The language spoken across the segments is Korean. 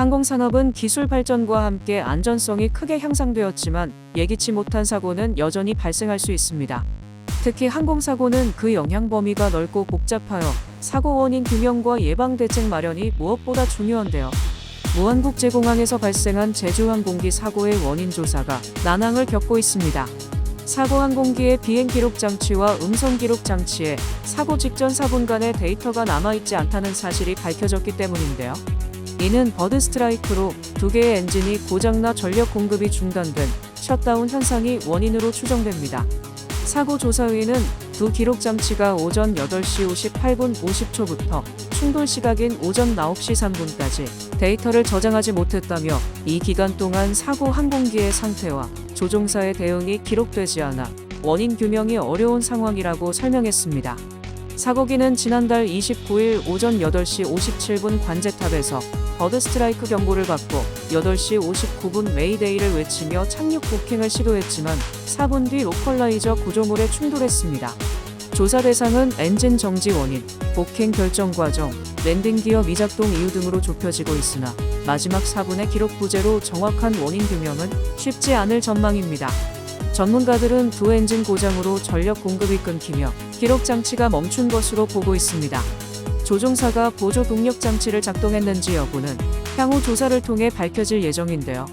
항공산업은 기술 발전과 함께 안전성이 크게 향상되었지만 예기치 못한 사고는 여전히 발생할 수 있습니다. 특히 항공사고는 그 영향 범위가 넓고 복잡하여 사고 원인 규명과 예방 대책 마련이 무엇보다 중요한데요. 무한국제공항에서 발생한 제주항공기 사고의 원인 조사가 난항을 겪고 있습니다. 사고 항공기의 비행 기록 장치와 음성 기록 장치에 사고 직전 4분간의 데이터가 남아있지 않다는 사실이 밝혀졌기 때문인데요. 이는 버드 스트라이크로 두 개의 엔진이 고장나 전력 공급이 중단된 셧다운 현상이 원인으로 추정됩니다. 사고 조사위는 두 기록 장치가 오전 8시 58분 50초부터 충돌 시각인 오전 9시 3분까지 데이터를 저장하지 못했다며 이 기간 동안 사고 항공기의 상태와 조종사의 대응이 기록되지 않아 원인 규명이 어려운 상황이라고 설명했습니다. 사고기는 지난달 29일 오전 8시 57분 관제탑에서 버드 스트라이크 경보를 받고 8시 59분 메이데이를 외치며 착륙 복행을 시도했지만 4분 뒤 로컬라이저 구조물에 충돌했습니다. 조사 대상은 엔진 정지 원인, 복행 결정 과정, 랜딩 기어 미작동 이유 등으로 좁혀지고 있으나 마지막 4분의 기록 부재로 정확한 원인 규명은 쉽지 않을 전망입니다. 전문가들은 두 엔진 고장으로 전력 공급이 끊기며 기록 장치가 멈춘 것으로 보고 있습니다. 조종사가 보조 동력 장치를 작동했는지 여부는 향후 조사를 통해 밝혀질 예정인데요.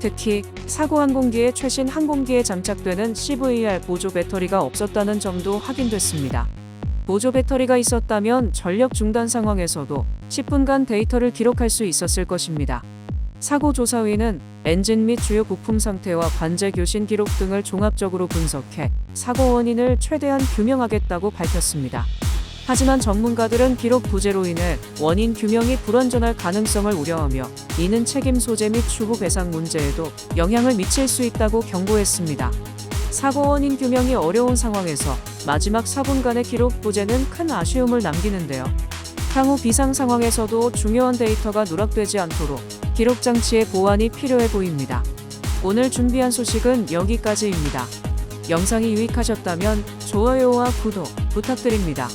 특히 사고 항공기의 최신 항공기에 장착되는 CVR 보조 배터리가 없었다는 점도 확인됐습니다. 보조 배터리가 있었다면 전력 중단 상황에서도 10분간 데이터를 기록할 수 있었을 것입니다. 사고 조사위는 엔진 및 주요 부품 상태와 관제 교신 기록 등을 종합적으로 분석해 사고 원인을 최대한 규명하겠다고 밝혔습니다. 하지만 전문가들은 기록 부재로 인해 원인 규명이 불완전할 가능성을 우려하며 이는 책임 소재 및 추후 배상 문제에도 영향을 미칠 수 있다고 경고했습니다. 사고 원인 규명이 어려운 상황에서 마지막 4분간의 기록 부재는 큰 아쉬움을 남기는데요. 향후 비상 상황에서도 중요한 데이터가 누락되지 않도록 기록 장치의 보완이 필요해 보입니다. 오늘 준비한 소식은 여기까지입니다. 영상이 유익하셨다면 좋아요와 구독 부탁드립니다.